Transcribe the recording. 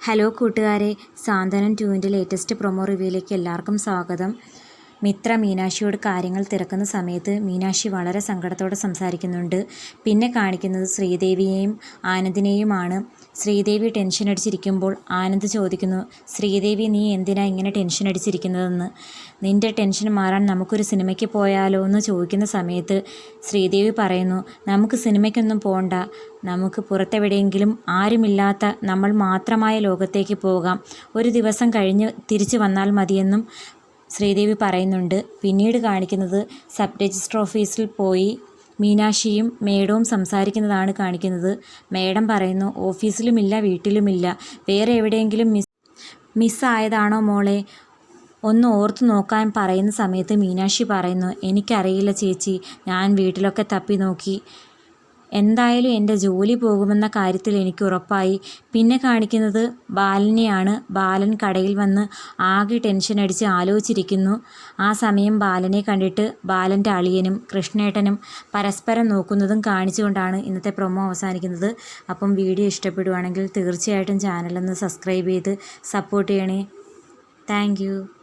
Hello കൂട്ടുകാരെ സാന്ത്വനം ടുവിന്റെ latest promo റിവ്യൂയിലേക്ക് എല്ലാവർക്കും സ്വാഗതം. മിത്ര മീനാക്ഷിയോട് കാര്യങ്ങൾ തിരക്കുന്ന സമയത്ത് മീനാക്ഷി വളരെ സങ്കടത്തോടെ സംസാരിക്കുന്നുണ്ട്. പിന്നെ കാണിക്കുന്നത് ശ്രീദേവിയെയും ആനന്ദിനെയുമാണ്. ശ്രീദേവി ടെൻഷൻ അടിച്ചിരിക്കുമ്പോൾ ആനന്ദ് ചോദിക്കുന്നു ശ്രീദേവി നീ എന്തിനാ ഇങ്ങനെ ടെൻഷൻ അടിച്ചിരിക്കുന്നതെന്ന്? നിന്റെ ടെൻഷൻ മാറാൻ നമുക്കൊരു സിനിമയ്ക്ക് പോയാലോ? എന്ന് ചോദിക്കുന്ന സമയത്ത് ശ്രീദേവി പറയുന്നു നമുക്ക് സിനിമയ്ക്കൊന്നും പോകണ്ട നമുക്ക് പുറത്തെവിടെയെങ്കിലും ആരുമില്ലാത്ത നമ്മൾ മാത്രമായ ലോകത്തേക്ക് പോകാം. ഒരു ദിവസം കഴിഞ്ഞ് തിരിച്ചു വന്നാൽ മതിയെന്നും ശ്രീദേവി പറയുന്നുണ്ട്. പിന്നീട് കാണിക്കുന്നത് സബ് രജിസ്റ്റർ ഓഫീസിൽ പോയി മീനാക്ഷിയും മേഡവും സംസാരിക്കുന്നതാണ് കാണിക്കുന്നത്. മേഡം പറയുന്നു ഓഫീസിലുമില്ല വീട്ടിലുമില്ല. വേറെ എവിടെയെങ്കിലും മിസ് മിസ്സായതാണോ മോളെ? ഒന്ന് ഓർത്തു നോക്കാൻ പറയുന്ന സമയത്ത് മീനാക്ഷി പറയുന്നു എനിക്കറിയില്ല ചേച്ചി ഞാൻ വീട്ടിലൊക്കെ തപ്പി നോക്കി. എന്തായാലും എന്റെ ജോലി പോകുമെന്ന കാര്യത്തിൽ എനിക്ക് ഉറപ്പായി. പിന്നെ കാണിക്കുന്നത് ബാലനെയാണ്. ബാലൻ കടയിൽ വന്ന് ആകെ ടെൻഷൻ അടിച്ച് ആലോചിച്ചിരിക്കുന്നു. ആ സമയം ബാലനെ കണ്ടിട്ട് ബാലന്റെ അളിയനും കൃഷ്ണേട്ടനും പരസ്പരം നോക്കുന്നതും കാണിച്ചുകൊണ്ടാണ് ഇന്നത്തെ പ്രൊമോ അവസാനിക്കുന്നത്. അപ്പം വീഡിയോ ഇഷ്ടപ്പെടുവാണെങ്കിൽ തീർച്ചയായിട്ടും ചാനലൊന്ന് സബ്സ്ക്രൈബ് ചെയ്ത് സപ്പോർട്ട് ചെയ്യണേ. താങ്ക്